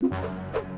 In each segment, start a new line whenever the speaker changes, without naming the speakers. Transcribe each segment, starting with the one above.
you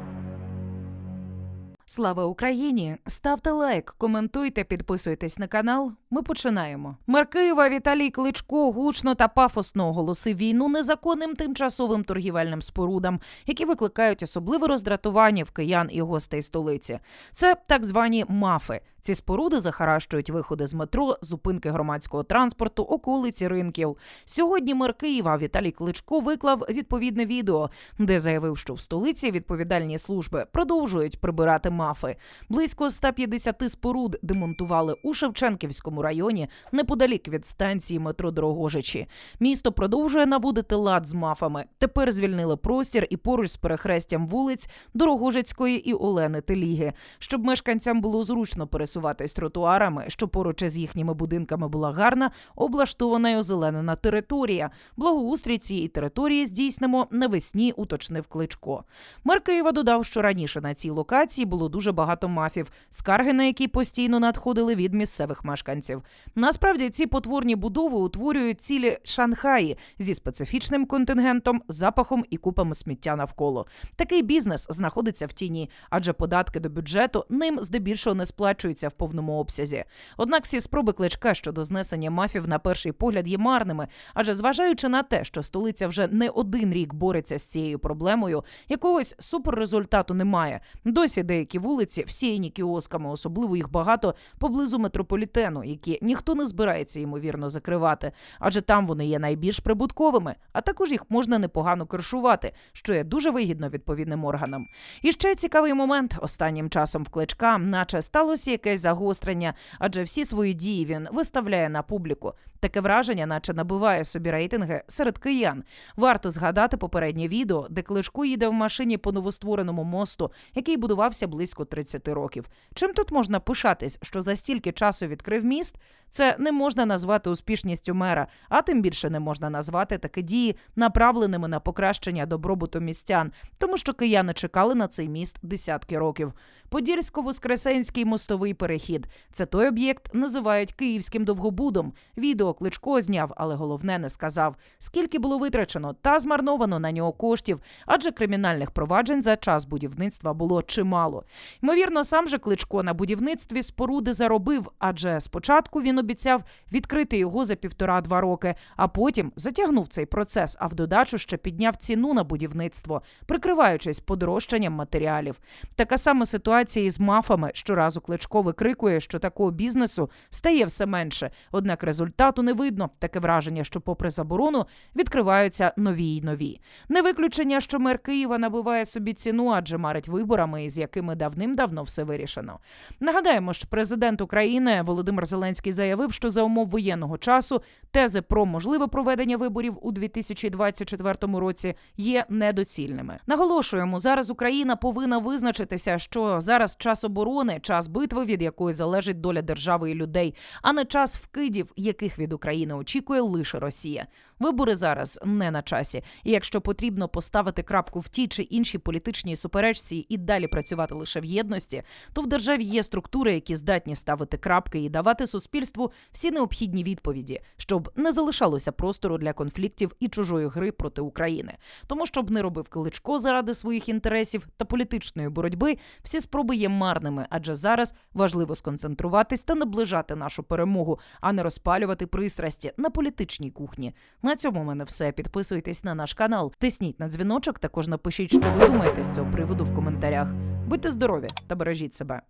Слава Україні! Ставте лайк, коментуйте, підписуйтесь на канал. Ми починаємо. Мер Києва Віталій Кличко гучно та пафосно оголосив війну незаконним тимчасовим торгівельним спорудам, які викликають особливе роздратування в киян і гостей столиці. Це так звані мафи. Ці споруди захаращують виходи з метро, зупинки громадського транспорту, околиці ринків. Сьогодні мер Києва Віталій Кличко виклав відповідне відео, де заявив, що в столиці відповідальні служби продовжують прибирати мафи. Близько 150 споруд демонтували у Шевченківському районі неподалік від станції метро Дорогожичі. Місто продовжує наводити лад з мафами. Тепер звільнили простір і поруч з перехрестям вулиць Дорогожицької і Олени Теліги, щоб мешканцям було зручно пересуватись тротуарами, що поруч із їхніми будинками була гарна, облаштована й озеленена територія. Благоустрій цієї території здійснимо навесні, уточнив Кличко. Мер Києва додав, що раніше на цій локації було дуже багато мафів, скарги на які постійно надходили від місцевих мешканців. Насправді ці потворні будови утворюють цілі Шанхаї зі специфічним контингентом, запахом і купами сміття навколо. Такий бізнес знаходиться в тіні, адже податки до бюджету ним здебільшого не сплачуються в повному обсязі. Однак всі спроби кличка щодо знесення мафів на перший погляд є марними, адже зважаючи на те, що столиця вже не один рік бореться з цією проблемою, якогось суперрезультату немає. Досі деякі вулиці всіяні кіосками, особливо їх багато поблизу метрополітену, які ніхто не збирається ймовірно закривати, адже там вони є найбільш прибутковими, а також їх можна непогано кершувати, що є дуже вигідно відповідним органам. І ще цікавий момент останнім часом в кличка, наче сталося якесь загострення, адже всі свої дії він виставляє на публіку. Таке враження, наче набиває собі рейтинги серед киян. Варто згадати попереднє відео, де Клишко їде в машині по новоствореному мосту, який будувався близько 30 років. Чим тут можна пишатись, що за стільки часу відкрив міст? Це не можна назвати успішністю мера, а тим більше не можна назвати такі дії направленими на покращення добробуту містян, тому що кияни чекали на цей міст десятки років. Подільсько-Воскресенський мостовий перехід це той об'єкт, називають київським довгобудом. Відео Кличко зняв, але головне не сказав, скільки було витрачено та змарновано на нього коштів, адже кримінальних проваджень за час будівництва було чимало. Ймовірно, сам же Кличко на будівництві споруди заробив, адже спочатку він обіцяв відкрити його за півтора-два роки, а потім затягнув цей процес, а в додачу ще підняв ціну на будівництво, прикриваючись подорожчанням матеріалів. Така сама ситуація із мафами. Щоразу Кличко викрикує, що такого бізнесу стає все менше. Однак результату не видно. Таке враження, що, попри заборону, відкриваються нові й нові. Не виключення, що мер Києва набиває собі ціну, адже марить виборами, із якими давним-давно все вирішено. Нагадаємо, що президент України Володимир Зеленський заявив, що за умов воєнного часу тези про можливе проведення виборів у 2024 році є недоцільними. Наголошуємо, зараз Україна повинна визначитися, що зараз час оборони, час битви, від якої залежить доля держави і людей, а не час вкидів, яких від України очікує лише Росія. Вибори зараз не на часі. І якщо потрібно поставити крапку в тій чи іншій політичній суперечці і далі працювати лише в єдності, то в державі є структури, які здатні ставити крапки і давати суспільству всі необхідні відповіді, щоб не залишалося простору для конфліктів і чужої гри проти України. Тому щоб не робив Кличко заради своїх інтересів та політичної боротьби, всі спроби є марними, адже зараз важливо сконцентруватись та наближати нашу перемогу, а не розпалювати пристрасті на політичній кухні. На цьому в мене все. Підписуйтесь на наш канал, тисніть на дзвіночок. Також напишіть, що ви думаєте з цього приводу в коментарях. Будьте здорові та бережіть себе.